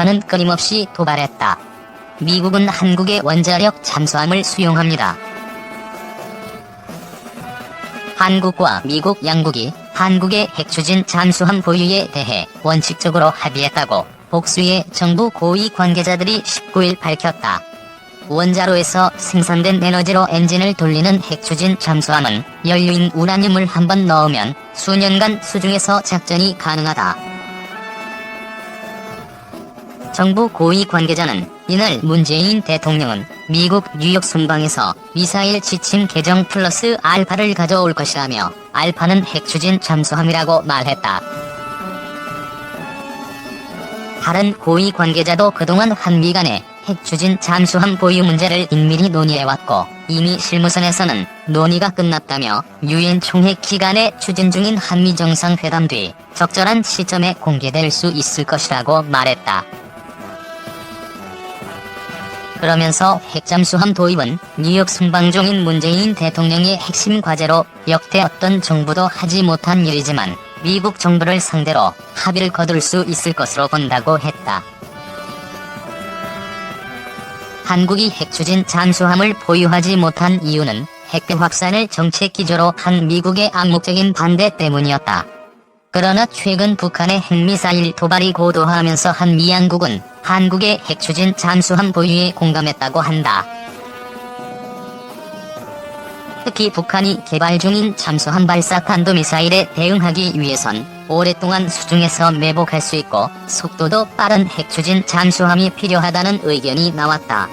북한은 끊임없이 도발했다. 미국은 한국의 원자력 잠수함을 수용합니다. 한국과 미국 양국이 한국의 핵추진 잠수함 보유에 대해 원칙적으로 합의했다고 복수의 정부 고위 관계자들이 19일 밝혔다. 원자로에서 생산된 에너지로 엔진을 돌리는 핵추진 잠수함은 연료인 우라늄을 한번 넣으면 수년간 수중에서 작전이 가능하다. 정부 고위 관계자는 이날 문재인 대통령은 미국 뉴욕 순방에서 미사일 지침 개정 플러스 알파를 가져올 것이라며 알파는 핵추진 잠수함이라고 말했다. 다른 고위 관계자도 그동안 한미 간의 핵추진 잠수함 보유 문제를 긴밀히 논의해왔고 이미 실무선에서는 논의가 끝났다며 유엔 총회 기간에 추진 중인 한미 정상회담 뒤 적절한 시점에 공개될 수 있을 것이라고 말했다. 그러면서 핵잠수함 도입은 뉴욕 순방 중인 문재인 대통령의 핵심 과제로 역대 어떤 정부도 하지 못한 일이지만 미국 정부를 상대로 합의를 거둘 수 있을 것으로 본다고 했다. 한국이 핵추진 잠수함을 보유하지 못한 이유는 핵대 확산을 정책 기조로 한 미국의 암묵적인 반대 때문이었다. 그러나 최근 북한의 핵미사일 도발이 고도화하면서 한미 양국은 한국의 핵추진 잠수함 보유에 공감했다고 한다. 특히 북한이 개발 중인 잠수함 발사 탄도미사일에 대응하기 위해선 오랫동안 수중에서 매복할 수 있고 속도도 빠른 핵추진 잠수함이 필요하다는 의견이 나왔다.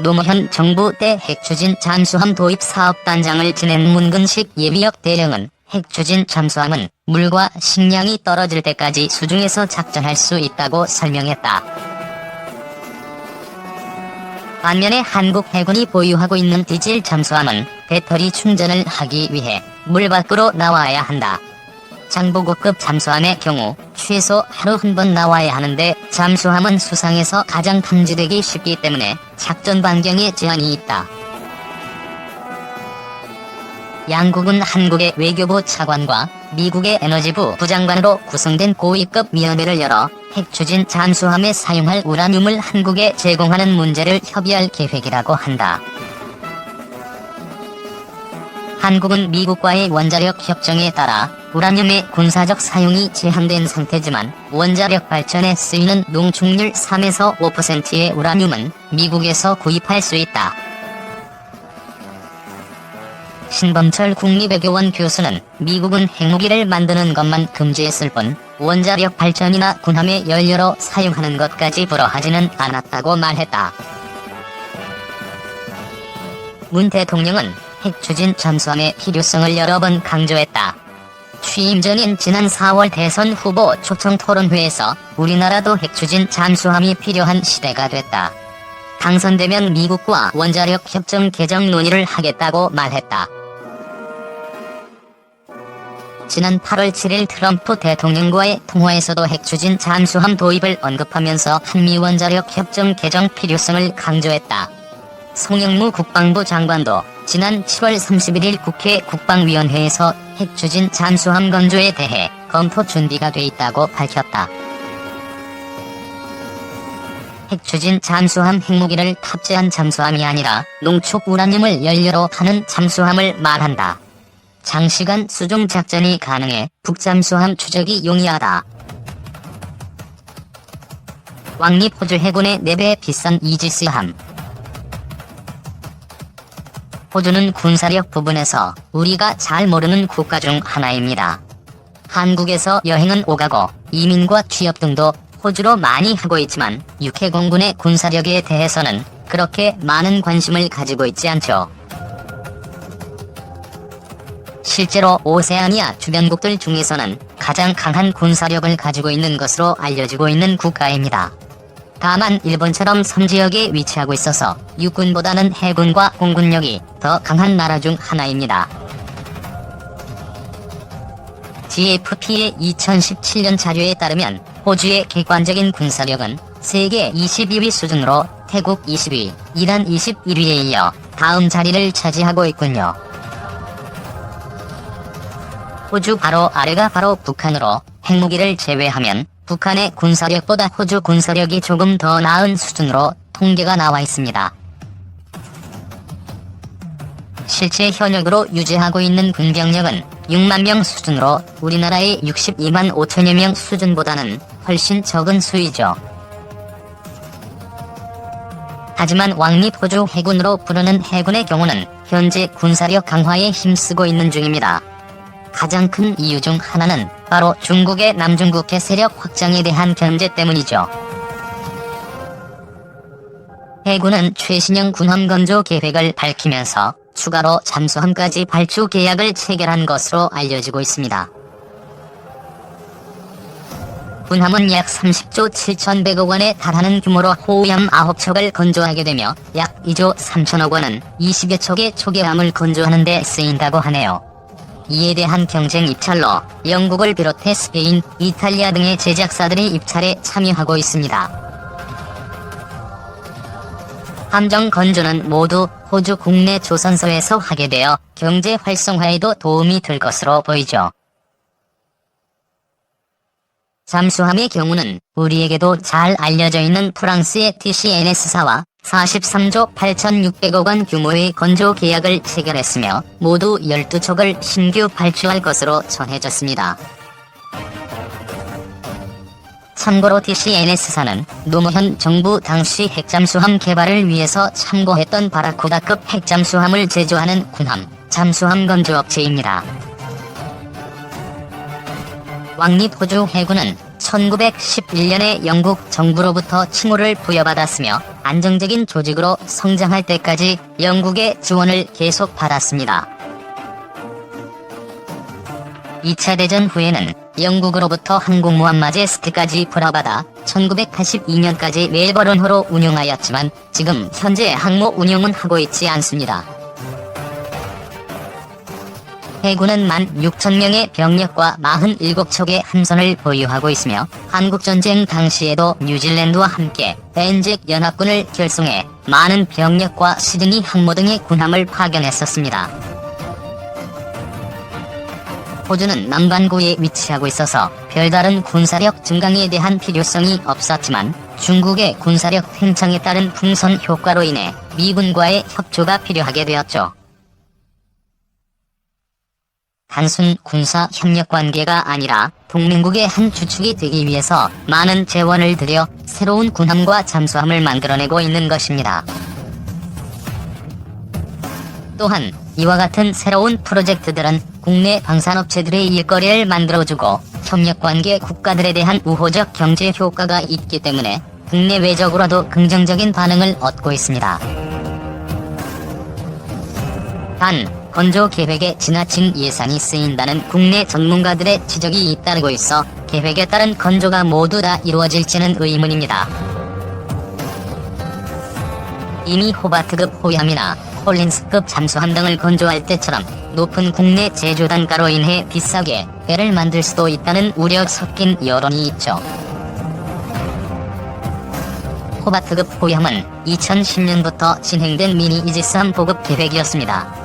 노무현 정부 때 핵추진 잠수함 도입 사업단장을 지낸 문근식 예비역 대령은 핵추진 잠수함은 물과 식량이 떨어질 때까지 수중에서 작전할 수 있다고 설명했다. 반면에 한국 해군이 보유하고 있는 디젤 잠수함은 배터리 충전을 하기 위해 물 밖으로 나와야 한다. 장보고급 잠수함의 경우 최소 하루 한 번 나와야 하는데 잠수함은 수상에서 가장 탐지되기 쉽기 때문에 작전 반경에 제한이 있다. 양국은 한국의 외교부 차관과 미국의 에너지부 부장관으로 구성된 고위급 위원회를 열어 핵 추진 잠수함에 사용할 우라늄을 한국에 제공하는 문제를 협의할 계획이라고 한다. 한국은 미국과의 원자력 협정에 따라 우라늄의 군사적 사용이 제한된 상태지만 원자력 발전에 쓰이는 농축률 3에서 5%의 우라늄은 미국에서 구입할 수 있다. 신범철 국립외교원 교수는 미국은 핵무기를 만드는 것만 금지했을 뿐 원자력 발전이나 군함의 연료로 사용하는 것까지 불허하지는 않았다고 말했다. 문 대통령은 핵추진 잠수함의 필요성을 여러 번 강조했다. 취임 전인 지난 4월 대선 후보 초청 토론회에서 우리나라도 핵추진 잠수함이 필요한 시대가 됐다. 당선되면 미국과 원자력 협정 개정 논의를 하겠다고 말했다. 지난 8월 7일 트럼프 대통령과의 통화에서도 핵추진 잠수함 도입을 언급하면서 한미 원자력 협정 개정 필요성을 강조했다. 송영무 국방부 장관도 지난 7월 31일 국회 국방위원회에서 핵 추진 잠수함 건조에 대해 검토 준비가 돼 있다고 밝혔다. 핵 추진 잠수함 핵무기를 탑재한 잠수함이 아니라 농축 우라늄을 연료로 하는 잠수함을 말한다. 장시간 수중 작전이 가능해 북잠수함 추적이 용이하다. 왕립 호주 해군의 4배 비싼 이지스함. 호주는 군사력 부분에서 우리가 잘 모르는 국가 중 하나입니다. 한국에서 여행은 오가고 이민과 취업 등도 호주로 많이 하고 있지만 육해 공군의 군사력에 대해서는 그렇게 많은 관심을 가지고 있지 않죠. 실제로 오세아니아 주변국들 중에서는 가장 강한 군사력을 가지고 있는 것으로 알려지고 있는 국가입니다. 다만 일본처럼 섬지역에 위치하고 있어서 육군보다는 해군과 공군력이 더 강한 나라 중 하나입니다. GFP의 2017년 자료에 따르면 호주의 객관적인 군사력은 세계 22위 수준으로 태국 20위, 이란 21위에 이어 다음 자리를 차지하고 있군요. 호주 바로 아래가 바로 북한으로 핵무기를 제외하면 북한의 군사력보다 호주 군사력이 조금 더 나은 수준으로 통계가 나와 있습니다. 실제 현역으로 유지하고 있는 군병력은 6만 명 수준으로 우리나라의 62만 5천여 명 수준보다는 훨씬 적은 수이죠. 하지만 왕립 호주 해군으로 부르는 해군의 경우는 현재 군사력 강화에 힘쓰고 있는 중입니다. 가장 큰 이유 중 하나는 바로 중국의 남중국해 세력 확장에 대한 견제 때문이죠. 해군은 최신형 군함 건조 계획을 밝히면서 추가로 잠수함까지 발주 계약을 체결한 것으로 알려지고 있습니다. 군함은 약 30조 7,100억 원에 달하는 규모로 호위함 9척을 건조하게 되며 약 2조 3천억 원은 20여 척의 초계함을 건조하는 데 쓰인다고 하네요. 이에 대한 경쟁 입찰로 영국을 비롯해 스페인, 이탈리아 등의 제작사들이 입찰에 참여하고 있습니다. 함정 건조는 모두 호주 국내 조선소에서 하게 되어 경제 활성화에도 도움이 될 것으로 보이죠. 잠수함의 경우는 우리에게도 잘 알려져 있는 프랑스의 TCNS사와 43조 8,600억 원 규모의 건조 계약을 체결했으며 모두 12척을 신규 발주할 것으로 전해졌습니다. 참고로 TCNS사는 노무현 정부 당시 핵잠수함 개발을 위해서 참고했던 바라쿠다급 핵잠수함을 제조하는 군함, 잠수함 건조업체입니다. 왕립 호주 해군은 1911년에 영국 정부로부터 칭호를 부여받았으며 안정적인 조직으로 성장할 때까지 영국의 지원을 계속 받았습니다. 2차 대전 후에는 영국으로부터 항공모함 마제스트까지 불어받아 1982년까지 멜버른호로 운용하였지만 지금 현재 항모 운용은 하고 있지 않습니다. 해군은 16,000명의 병력과 47척의 함선을 보유하고 있으며 한국전쟁 당시에도 뉴질랜드와 함께 벤잭 연합군을 결성해 많은 병력과 시드니 항모 등의 군함을 파견했었습니다. 호주는 남반구에 위치하고 있어서 별다른 군사력 증강에 대한 필요성이 없었지만 중국의 군사력 팽창에 따른 풍선 효과로 인해 미군과의 협조가 필요하게 되었죠. 단순 군사 협력 관계가 아니라 동맹국의 한 주축이 되기 위해서 많은 재원을 들여 새로운 군함과 잠수함을 만들어내고 있는 것입니다. 또한 이와 같은 새로운 프로젝트들은 국내 방산업체들의 일거리를 만들어주고 협력관계 국가들에 대한 우호적 경제 효과가 있기 때문에 국내외적으로도 긍정적인 반응을 얻고 있습니다. 단, 건조 계획에 지나친 예산이 쓰인다는 국내 전문가들의 지적이 잇따르고 있어 계획에 따른 건조가 모두 다 이루어질지는 의문입니다. 이미 호바트급 호위함이나 콜린스급 잠수함 등을 건조할 때처럼 높은 국내 제조 단가로 인해 비싸게 배를 만들 수도 있다는 우려 섞인 여론이 있죠. 호바트급 호위함은 2010년부터 진행된 미니 이지스함 보급 계획이었습니다.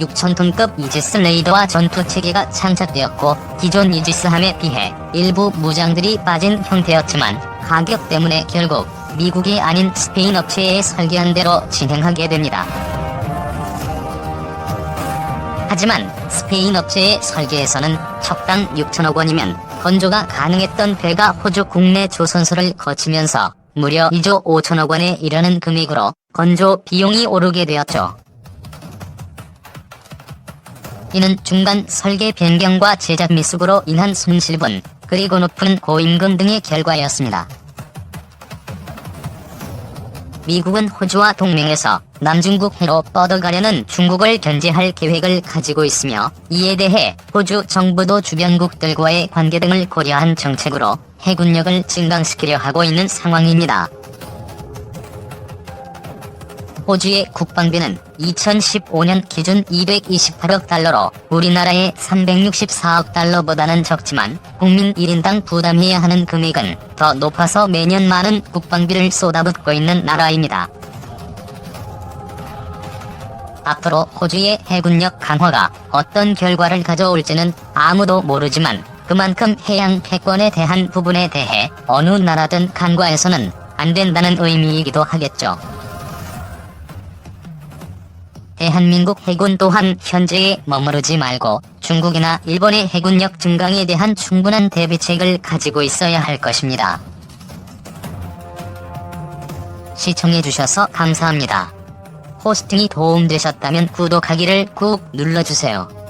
6,000톤급 이지스 레이더와 전투 체계가 장착되었고 기존 이지스함에 비해 일부 무장들이 빠진 형태였지만 가격 때문에 결국 미국이 아닌 스페인 업체에 설계한 대로 진행하게 됩니다. 하지만 스페인 업체의 설계에서는 척당 6천억 원이면 건조가 가능했던 배가 호주 국내 조선소를 거치면서 무려 2조 5천억 원에 이르는 금액으로 건조 비용이 오르게 되었죠. 이는 중간 설계 변경과 제작 미숙으로 인한 손실분, 그리고 높은 고임금 등의 결과였습니다. 미국은 호주와 동맹에서 남중국 해로 뻗어가려는 중국을 견제할 계획을 가지고 있으며 이에 대해 호주 정부도 주변국들과의 관계 등을 고려한 정책으로 해군력을 증강시키려 하고 있는 상황입니다. 호주의 국방비는 2015년 기준 228억 달러로 우리나라의 364억 달러보다는 적지만 국민 1인당 부담해야 하는 금액은 더 높아서 매년 많은 국방비를 쏟아붓고 있는 나라입니다. 앞으로 호주의 해군력 강화가 어떤 결과를 가져올지는 아무도 모르지만 그만큼 해양 패권에 대한 부분에 대해 어느 나라든 간과해서는 안 된다는 의미이기도 하겠죠. 대한민국 해군 또한 현재에 머무르지 말고 중국이나 일본의 해군력 증강에 대한 충분한 대비책을 가지고 있어야 할 것입니다. 시청해주셔서 감사합니다. 호스팅이 도움되셨다면 구독하기를 꾹 눌러주세요.